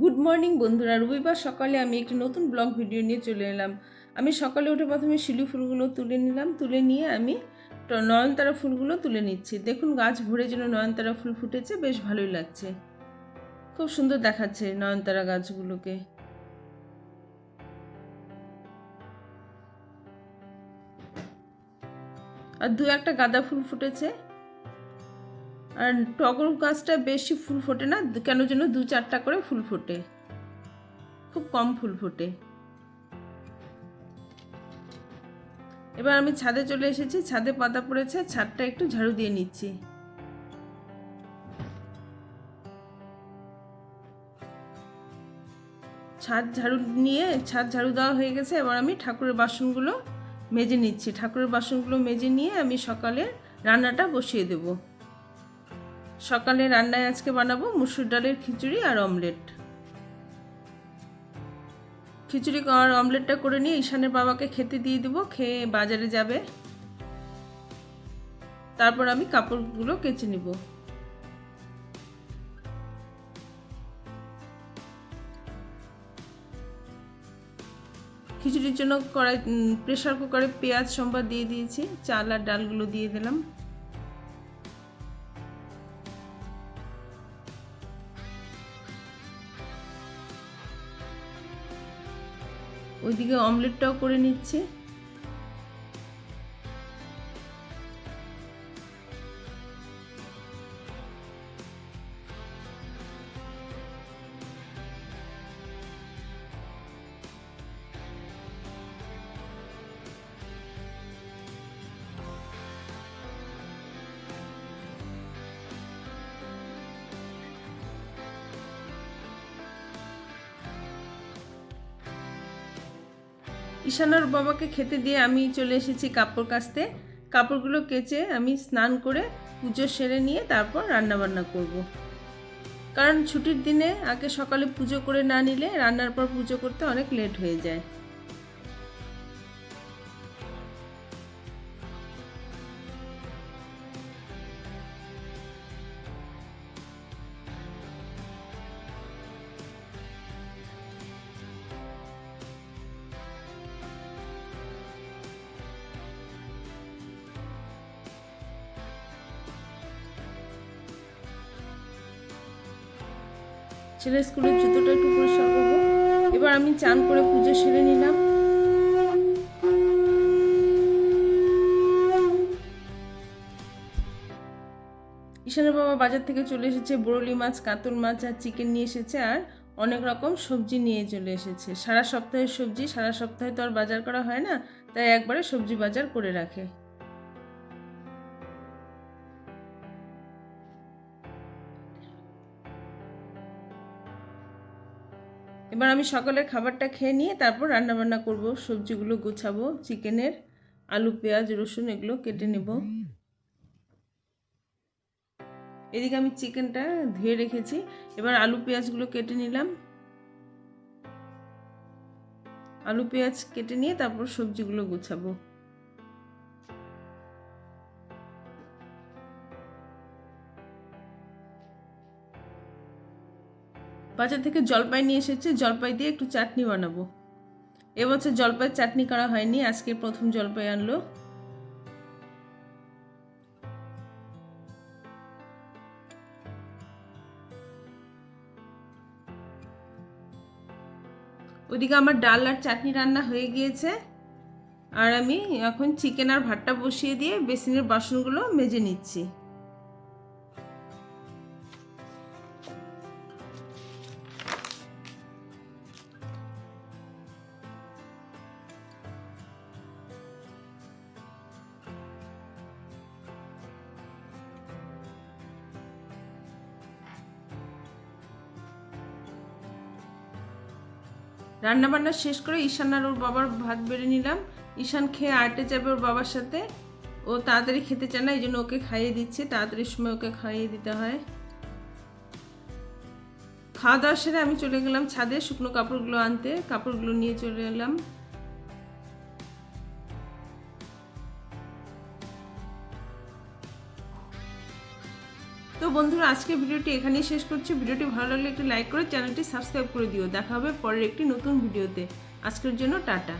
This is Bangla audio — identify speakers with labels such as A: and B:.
A: গুড মর্নিং বন্ধুরা, রবিবার সকালে আমি একটি নতুন ব্লগ ভিডিও নিয়ে চলে এলাম। আমি সকালে উঠে প্রথমে শিলি ফুলগুলো তুলে নিলাম, তুলে নিয়ে আমি নয়নতারা ফুলগুলো তুলে নিচ্ছি। দেখুন, গাছ ভরে যেন নয়নতারা ফুল ফুটেছে, বেশ ভালোই লাগছে। খুব সুন্দর দেখাচ্ছে নয়নতারা গাছগুলোকে। আর দু একটা গাঁদা ফুল ফুটেছে। আর টগর গাছটা বেশি ফুল ফোটে না, কেন যেন দু চারটা করে ফুল ফোটে। খুব কম ফুল ফোটে। এবার আমি ছাদে চলে এসেছি, ছাদে পাতা পড়েছে, ছাদটা একটু ঝাড়ু দিয়ে নিচ্ছি। ছাদ ঝাড়ু নিয়ে, ছাদ ঝাড়ু দেওয়া হয়ে গেছে, এবার আমি ঠাকুরের বাসনগুলো মেজে নিচ্ছি। ঠাকুরের বাসনগুলো মেজে নিয়ে আমি সকালে রান্নাটা বসিয়ে দেবো। সকালে রান্নায় আজকে বানাবো মুসুর ডালের খিচুড়ি আর অমলেট। খিচুড়ি আর অমলেটটা করে নিয়ে ঈশানের বাবাকে খেতে দিয়ে দেবো, খেয়ে বাজারে যাবে। তারপর আমি কাপড়গুলো কেচে নিব। খিচুড়ির জন্য কড়াই প্রেশার কুকারে পেঁয়াজ সম্বাদ দিয়ে দিয়েছি, চাল আর ডালগুলো দিয়ে দিলাম। ওইদিকে অমলেটটাও করে নিচ্ছে। ঈশানার বাবাকে খেতে দিয়ে আমি চলে এসেছি কাপড় কাচতে কাপড়গুলো কেচে আমি স্নান করে পুজো সেরে নিয়ে তারপর রান্না বান্না করব। কারণ ছুটির দিনে আগে সকালে পুজো করে না নিলে রান্নার পর পুজো করতে অনেক লেট হয়ে যায় ছেলের স্কুলের জুতোটা একটু পরিষ্কার করব। এবার আমি চান করে পুজো সেরে নিলাম। ঈশানের বাবা বাজার থেকে চলে এসেছে, বরলি মাছ, কাতল মাছ আর চিকেন নিয়ে এসেছে আর অনেক রকম সবজি নিয়ে চলে এসেছে। সারা সপ্তাহের সবজি, সারা সপ্তাহে তো আর বাজার করা হয় না, তাই একবারে সবজি বাজার করে রাখে। এবার আমি সকালের খাবারটা খেয়ে নিয়ে তারপর রান্নাবান্না করব। সবজিগুলো গুছাবো, চিকেনের আলু, পেঁয়াজ, রসুন এগুলো কেটে নেব। এদিকে আমি চিকেনটা ধুয়ে রেখেছি। এবার আলু, পেঁয়াজগুলো কেটে নিলাম। আলু, পেঁয়াজ কেটে নিয়ে তারপর সবজিগুলো গোছাবো। বাজার থেকে জলপাই নিয়ে এসেছে, জলপাই দিয়ে একটু চাটনি বানাবো। এবছর জলপাইয়ের চাটনি করা হয়নি, আজকে প্রথম জলপাই আনলো। ওদিকে আমার ডাল আর চাটনি রান্না হয়ে গিয়েছে। আর আমি এখন চিকেন আর ভাতটা বসিয়ে দিয়ে বেসিনের বাসনগুলো মেজে নিচ্ছি। রান্না বান্না শেষ করে ঈশান আর ওর বাবার ভাত বেড়ে নিলাম। ঈশান খেয়ে আটে যাবে ওর বাবার সাথে। ও তাড়াতাড়ি খেতে চায় না, এই জন্য ওকে খাইয়ে দিচ্ছে। তাড়াতাড়ি সময় ওকে খাইয়ে দিতে হয়। খাওয়া দাওয়া সেরে আমি চলে গেলাম ছাদে শুকনো কাপড়গুলো আনতে। কাপড়গুলো নিয়ে চলে এলাম। তো বন্ধুরা আজকে ভিডিওটি এখানেই শেষ করছি। ভিডিওটি ভালো লাগলে একটি লাইক করে চ্যানেলটি সাবস্ক্রাইব করে দিও। দেখা হবে পরের একটি নতুন ভিডিওতে। আজকের জন্য টাটা।